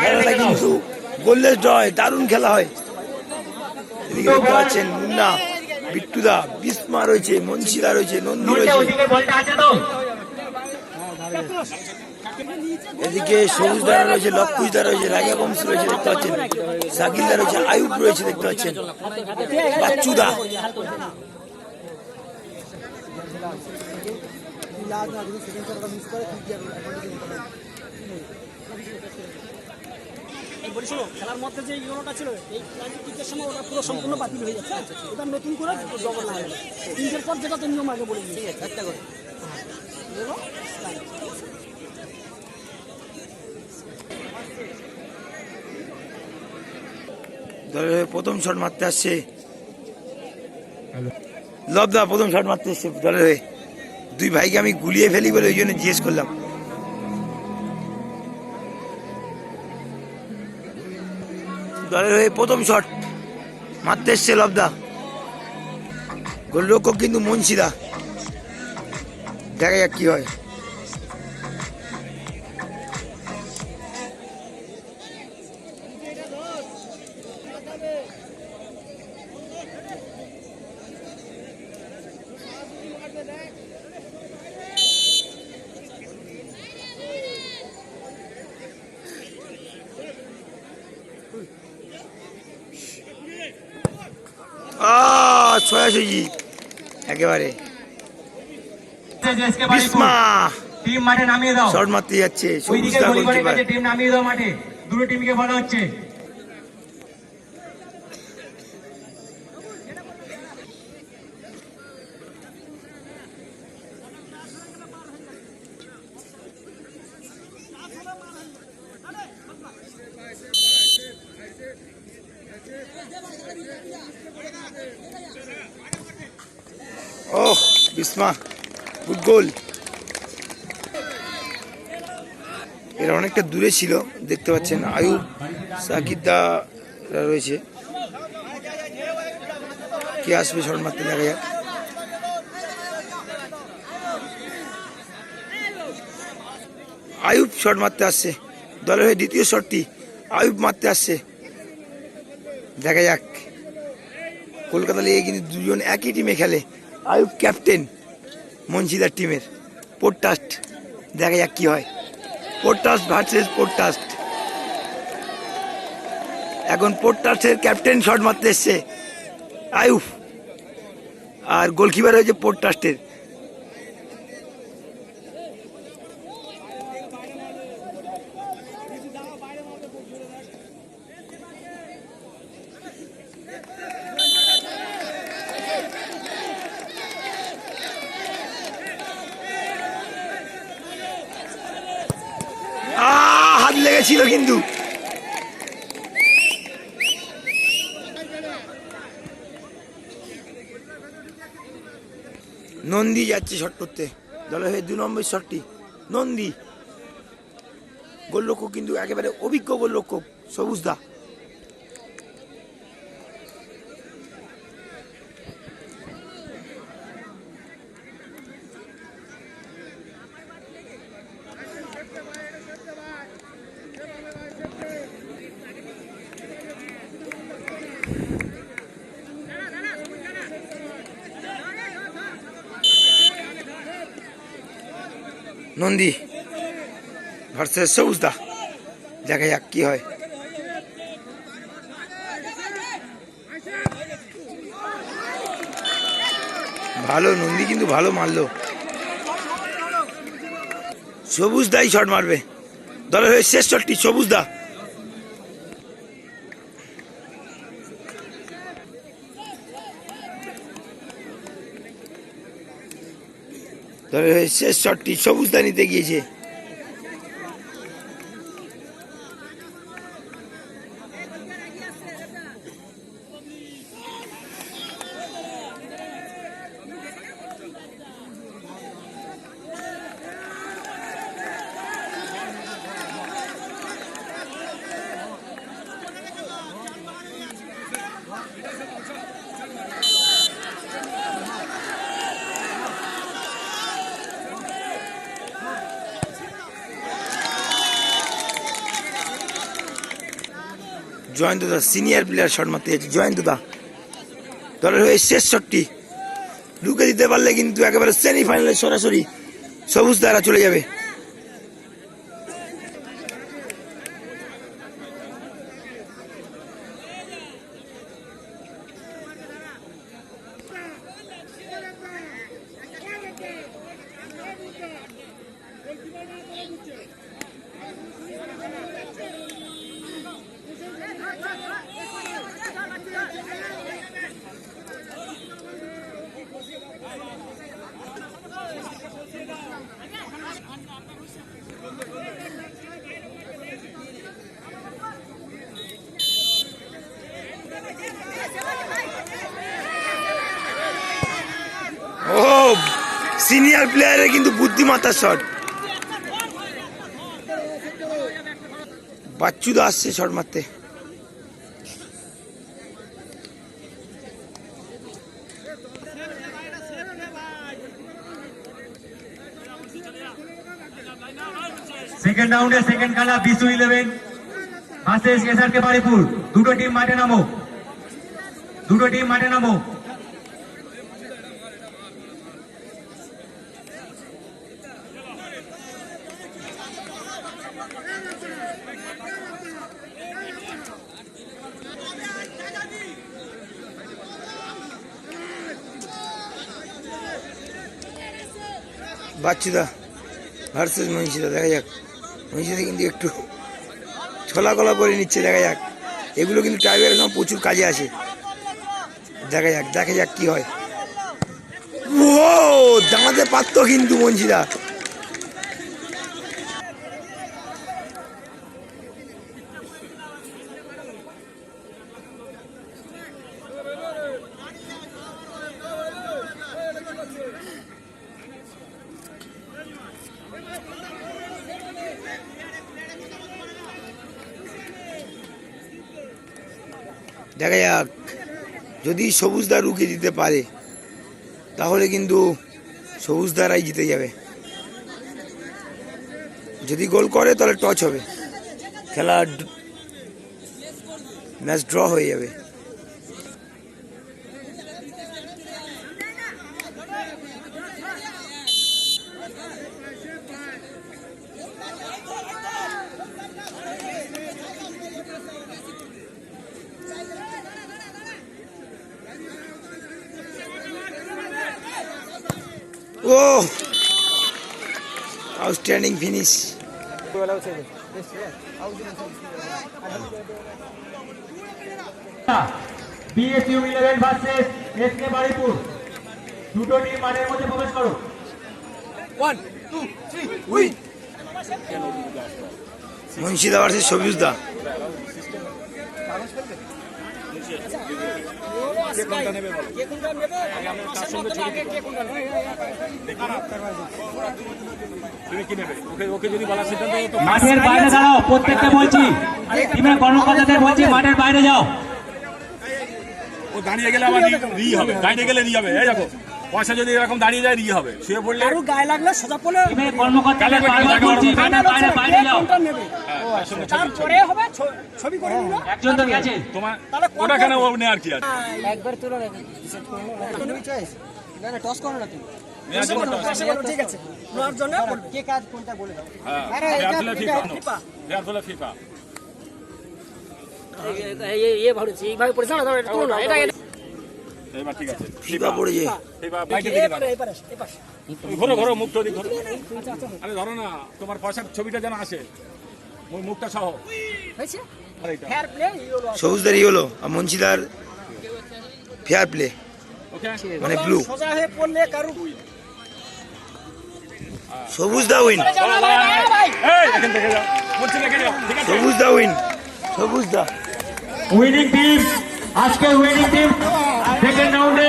খেলাটা কিন্তু। গোল্লের জয় দারুণ খেলা হয়। এদিকে দেখতে পাচ্ছেন মুন্না বিট্টুদা বিস্মা রয়েছে মনশিলা রয়েছে নন্দী রয়েছে। এদিকে সবুজ দ্বারা রয়েছে লক্ষুজ দ্বারা রয়েছে রাগা বংশ রয়েছে দেখতে পাচ্ছেন। সাকিলদা রয়েছে আয়ুব রয়েছে দেখতে পাচ্ছেন। বাচ্চুদা। বলি শোনো খেলার মধ্যে যে ইউনোটা ছিল এই ক্লাসিকের সময় ওটা পুরো সম্পূর্ণ বাতিল হয়ে যাচ্ছে। ওটা নতুন করে জবর না তিনটের পর যেটা তো নিয়ম আগে বলে দিয়েছি। একটা করে। প্রথম শট মারতে আসছে। লবদা প্রথম শট মারতে আসছে দলের হয়ে দুই ভাইকে আমি গুলিয়ে ফেলি বলে ওই জন্য জিজ্ঞেস করলাম। দলের হয়ে প্রথম শট। মারতে এসছে লবদা। গোলরক্ষক কিন্তু মুন্সিদা দেখা যাক কি হয়। ছয়াশি একেবারে। টিম মাঠে নামিয়ে দাও। শর্ট মারতে যাচ্ছে সবুজ গোলকিপার টিম নামিয়ে দাও মাঠে। দুটো টিমকে বলা হচ্ছে। ওহ বিস্মা গুড গোল এরা অনেকটা দূরে ছিল, দেখতে পাচ্ছেন, আয়ুব সাকিদা রয়েছে। কে আসবে শট মারতে দেখা যাক। আয়ুব শট মারতে আসছে, দলের হয়ে দ্বিতীয় শটটি আয়ুব মারতে আসছে। দেখা যাক, কলকাতা লিগে কিন্তু দুজন একই টিমে খেলে। আয়ুব ক্যাপ্টেন মঞ্জিদার টিমের। পোডটাস্ট দেখা যাক কি হয়। পোডটাস্ট ভার্সেস পোডটাস্ট এখন পোডটাস্টের ক্যাপ্টেন শট মারতে এসছে আয়ুব। আর গোলকিপার হয়েছে পোডটাস্টের লেগেছিল কিন্তু। নন্দী যাচ্ছে শট করতে। দলের হয়ে দু নম্বর শটটি নন্দী। গোলরক্ষক কিন্তু একেবারে অভিজ্ঞ গোলরক্ষক সবুজদা নন্দী ভার্সেস সবুজদা দেখা যাক কি হয়। ভালো, নন্দী কিন্তু ভালো মারলো। সবুজ দাই শট মারবে। দলের হয়ে শেষ শটটি সবুজ দা হয়ে শেষ শটটি সবুজ দানিতে গিয়েছে। জয়ন্ত দা সিনিয়র প্লেয়ার শট যাচ্ছে জয়ন্ত দা দলের হয়ে শেষ শটটি। ঢুকে দিতে পারলে কিন্তু একেবারে সেমিফাইনালে সরাসরি সবুজ দ্বারা চলে যাবে ও সিনিয়র প্লেয়ারের কিন্তু বুদ্ধিমত্তার শট বাচ্চুদা আসছে শট মারতে। সেকেন্ড রাউন্ডে সেকেন্ড খেলা Bishu eleven versus SR K Baripur দুটো টিম মাঠে নামো। দুটো টিম মাঠে নামো। বাচ্চুদা ভার্সেস মহিষিদা দেখা যাক। মহিষিদা কিন্তু একটু ছোলা কলা করে নিচ্ছে, দেখা যাক। এগুলো কিন্তু টাইগারের সময় প্রচুর কাজে আসে। দেখা যাক দেখা যাক কি হয়। ও, দাঁড়াতে পারতো কিন্তু মঞ্জিদা দেখা যাক। যদি সবুজদার রুখে দিতে পারে, তাহলে কিন্তু সবুজদারাই জিতে যাবে। যদি গোল করে, তাহলে টচ হবে। খেলা ম্যাচ ড্র হয়ে যাবে। ও outstanding finish BSU eleven versus SK Baripur দুটো টিম মাঠের মধ্যে প্রবেশ করো। মুন্সিদা ভার্সেস সবুজদা কে কোনটা নেবে পাশের মধ্যে আগে কে কোনটা নেবে? মাঠের বাইরে দাঁড়াও প্রত্যেককে বলছি। টিমের কর্মকর্তাদের বলছি মাঠের বাইরে যাও। ও দাঁড়িয়ে গেলে আবার রি- রি হবে দাঁড়িয়ে গেলে রি হবে। এই দেখো। পয়সা যদি এরকম দাঁড়িয়ে যায় রি হবে। শুয়ে পড়লে আরও গায়ে লাগলে সোজা পড়লে যাও। কোনটা নেবে? তারপরে হবে ছবি করে নিল? একজন তো গেছে তোমার ওটা কেন ও নেওয়ার কি আছে? একবার তুলো না না টস করো না তুমি। ঠিক আছে। নেওয়ার জন্য কে কাজ কোনটা বলে দাও। হ্যাঁ আরে, এটা- ফিফা ফিফা। ফেয়ার ফেলে ফিফা এইভাবে পড়েছে না? এটা তুলো না। এটা এবার ঠিক আছে। ফিফা পড়েছে ফিফা বাইকে দিকে এপারে এপারে এপারে তুমি ঘোরো ঘোরো মুখটা দিক ঘোরো। আচ্ছা আচ্ছা। আরে ধরো না তোমার পয়সার ছবিটা যেন আসে। মুখটা সহ। ফেয়ার প্লে ইয়েলো হলো আর মুন্সিদার ফেয়ার প্লে মানে ব্লু সোজা হয়ে পড়লে কারু। সবুজদা উইন আছে? সবুজদা উইন সবুজদা উইনিং টিম আজকে উইনিং টিম সেকেন্ড রাউন্ডে